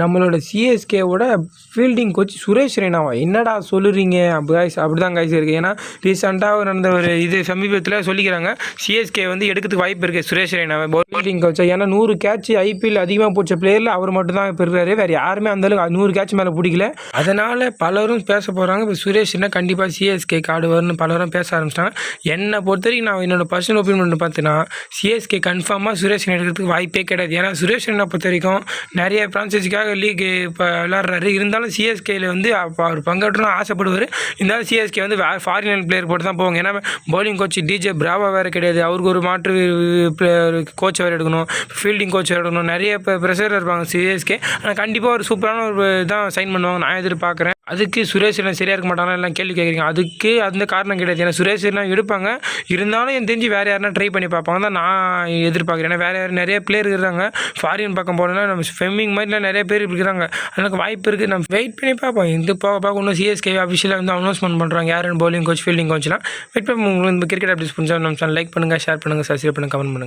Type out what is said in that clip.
நம்மளோட சிஎஸ்கேவோட fielding coach Suresh ரெய்னாவா என்னடா சொல்லுறீங்க? அப்படி guys அப்படி தான் கைஸ் இருக்குது ஏன்னா ரீசெண்டாக நடந்த ஒரு இது சமீபத்தில் சொல்லிக்கிறாங்க சிஎஸ்கே வந்து எடுக்கிறதுக்கு வாய்ப்பு இருக்குது சுரேஷ் ரெய்னாவை ஃபீல்டிங் கோச்சா ஏன்னா நூறு கேட்ச் ஐபிஎல் அதிகமாக போச்ச பிளேயரில் அவர் மட்டும் தான் இப்போ இருக்காரு வேறு யாருமே அந்தளவுக்கு நூறு கேட்ச் மேலே பிடிக்கல. அதனால் பலரும் பேச போகிறாங்க இப்போ சுரேஷ் என்ன கண்டிப்பாக சிஎஸ்கே ஆடுவார்னு பலரும் பேச ஆரம்பிச்சிட்டாங்க. என்னை பொறுத்த வரைக்கும் நான் என்னோட பர்சனல் ஒப்பீனியன் பார்த்தீங்கன்னா சிஎஸ்கே கன்ஃபார்மாக சுரேஷ் எடுக்கிறதுக்கு வாய்ப்பே கிடையாது. ஏன்னா சுரேஷ் ரெய்னா பொறுத்த வரைக்கும் நிறைய ஃப்ரான்ச்சைஸிக்காக லீக் இப்போ விளாட்றாரு இருந்தாலும் சிஎஸ்கேயில் வந்து அவர் பங்கேற்றணும் ஆசைப்படுவார். இருந்தாலும் சிஎஸ்கே வந்து ஃபாரின் பிளேயர் போட்டு தான் போவாங்க. ஏன்னா பவுலிங் கோச் டிஜே பிராவா வேறு கிடையாது. அவருக்கு ஒரு மாற்று கோச் வேறு எடுக்கணும். ஃபீல்டிங் கோச் எடுக்கணும். நிறைய இப்போ ப்ரெஷர் இருப்பாங்க சிஎஸ்கே ஆனால் கண்டிப்பாக ஒரு சூப்பரான ஒரு தான் சைன் பண்ணுவாங்க. நான் எதிர்பார்க்குறேன். அதுக்கு சுரேஷ் என்ன சரியாக இருக்க மாட்டானா எல்லாம் கேள்வி கேட்குறீங்க அதுக்கு அந்த காரணம் கிடையாது. ஏன்னா சுரேஷ் என்ன எடுப்பாங்க. இருந்தாலும் எனக்கு தெரிஞ்சு வேறு யாருனா ட்ரை பண்ணி பார்ப்பாங்க. தான் நான் எதிர்பார்க்குறேன். ஏன்னா வேறு யார் நிறைய பிளேயர் இருக்கிறாங்க. ஃபாரின் பக்கம் போனோம்னா நம்ம ஸ்விம்மிங் மாதிரிலாம் நிறைய பேர் இருக்கிறாங்க. எனக்கு வாய்ப்பு இருக்குது நம்ம வெயிட் பண்ணி பார்ப்போம். இந்த போக பார்க்க இன்னும் சிஎஸ்கே அஃபிஷியலாக வந்து அனௌன்ஸ்மெண்ட் பண்ணுறாங்க யாருன்னு பவுலிங் கோச் ஃபீல்டிங் கோச்லாம் வெயிட் பண்ணி உங்களுக்கு இந்த கிரிக்கெட் அப்டேட்ஸ் புரிஞ்சா நம்ம லைக் பண்ணுங்கள் ஷேர் பண்ணுங்கள் சப்ஸ்கிரைப் பண்ணுங்கள் கமெண்ட் பண்ணுங்கள்